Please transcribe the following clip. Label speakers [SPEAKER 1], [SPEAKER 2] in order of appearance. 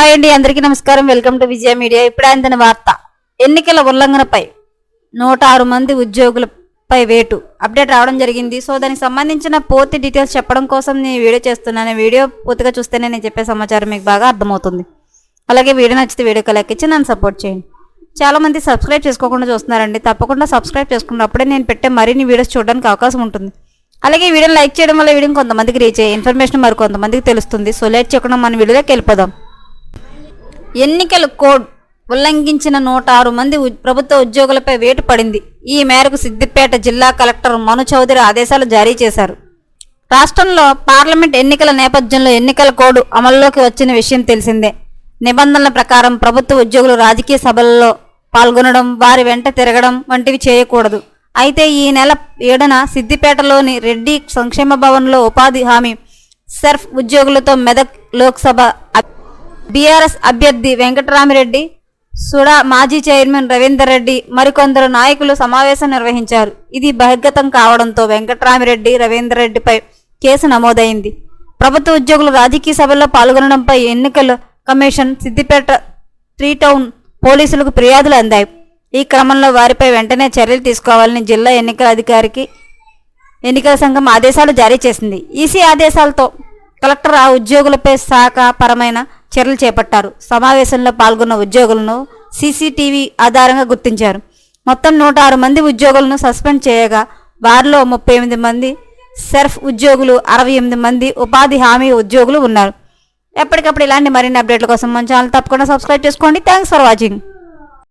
[SPEAKER 1] Hi అండి అందరికీ నమస్కారం. Welcome to Vijaya media. ఇప్పుడు అందిన వార్త. ఎన్నికల ఉల్లంఘనపై నూట ఆరు మంది ఉద్యోగులపై వేటు. అప్డేట్ రావడం జరిగింది. సో దానికి సంబంధించిన పూర్తి డీటెయిల్స్ చెప్పడం కోసం నేను వీడియో చేస్తున్నాను. వీడియో పూర్తిగా చూస్తేనే నేను చెప్పే సమాచారం మీకు బాగా అర్థమవుతుంది. అలాగే వీడియో నచ్చితే వీడియో లెక్కించి నన్ను సపోర్ట్ చేయండి. చాలామంది సబ్స్క్రైబ్ చేసుకోకుండా చూస్తున్నారండి. తప్పకుండా సబ్స్క్రైబ్ చేసుకున్నప్పుడే నేను పెట్టే మరిన్ని వీడియోస్ చూడడానికి అవకాశం ఉంటుంది. అలాగే వీడియోని లైక్ చేయడం వల్ల వీడియో కొంతమందికి రీచ్ అయ్యే ఇన్ఫర్మేషన్ మరి కొంతమందికి తెలుస్తుంది. సో లేట్ చేయకుండా మన వీడియోలోకి వెళ్ళిపోదాం. ఎన్నికల కోడ్ ఉల్లంఘించిన నూట ఆరు మంది ఉ- ప్రభుత్వ ఉద్యోగులపై వేటు పడింది. ఈ మేరకు సిద్దిపేట జిల్లా కలెక్టర్ మను చౌదరి ఆదేశాలు జారీ చేశారు. రాష్ట్రంలో పార్లమెంట్ ఎన్నికల నేపథ్యంలో ఎన్నికల కోడ్ అమల్లోకి వచ్చిన విషయం తెలిసిందే. నిబంధనల ప్రకారం ప్రభుత్వ ఉద్యోగులు రాజకీయ సభల్లో పాల్గొనడం వారి వెంట తిరగడం వంటివి చేయకూడదు. అయితే ఈ నెల ఏడున సిద్దిపేటలోని రెడ్డి సంక్షేమ భవన్లో ఉపాధి హామీ సర్ఫ్ ఉద్యోగులతో మెదక్ లోక్సభ బీఆర్ఎస్ అభ్యర్థి వెంకటరామిరెడ్డి సుడా మాజీ చైర్మన్ రవీందర్ రెడ్డి మరికొందరు నాయకులు సమావేశం నిర్వహించారు. ఇది బహిర్గతం కావడంతో వెంకటరామిరెడ్డి రవీందర్ రెడ్డిపై కేసు నమోదైంది. ప్రభుత్వ ఉద్యోగులు రాజకీయ సభల్లో పాల్గొనడంపై ఎన్నికల కమిషన్ సిద్దిపేట త్రీ టౌన్ పోలీసులకు ఫిర్యాదులు అందాయి. ఈ క్రమంలో వారిపై వెంటనే చర్యలు తీసుకోవాలని జిల్లా ఎన్నికల అధికారికి ఎన్నికల సంఘం ఆదేశాలు జారీ చేసింది. ఈసీ ఆదేశాలతో కలెక్టర్ ఆ ఉద్యోగులపై శాఖ పరమైన చర్యలు చేపట్టారు. సమావేశంలో పాల్గొన్న ఉద్యోగులను సీసీటీవీ ఆధారంగా గుర్తించారు. మొత్తం నూట ఆరు మంది ఉద్యోగులను సస్పెండ్ చేయగా వారిలో ముప్పై ఎనిమిది మంది సెర్ఫ్ ఉద్యోగులు అరవై ఎనిమిది మంది ఉపాధి హామీ ఉద్యోగులు ఉన్నారు. ఎప్పటికప్పుడు ఇలాంటి మరిన్ని అప్డేట్ల కోసం మన ఛానల్ తప్పకుండా సబ్స్క్రైబ్ చేసుకోండి. Thanks for watching.